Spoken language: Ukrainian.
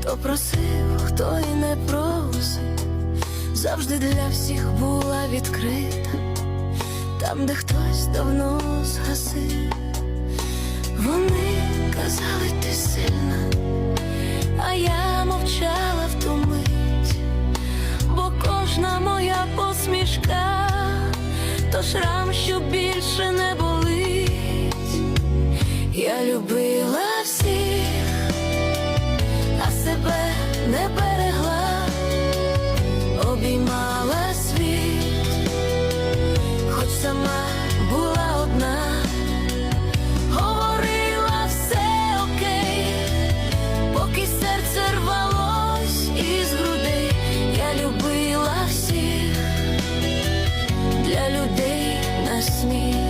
Хто просив, хто і не просив, завжди для всіх була відкрита, там, де хтось давно згасив. Вони казали, ти сильна, а я мовчала в ту мить, бо кожна моя посмішка, то шрам, що більше не болить. Я любила. не берегла, обіймала світ, хоч сама була одна, говорила все окей, поки серце рвалось із грудей, я любила всіх. Для людей на сміх.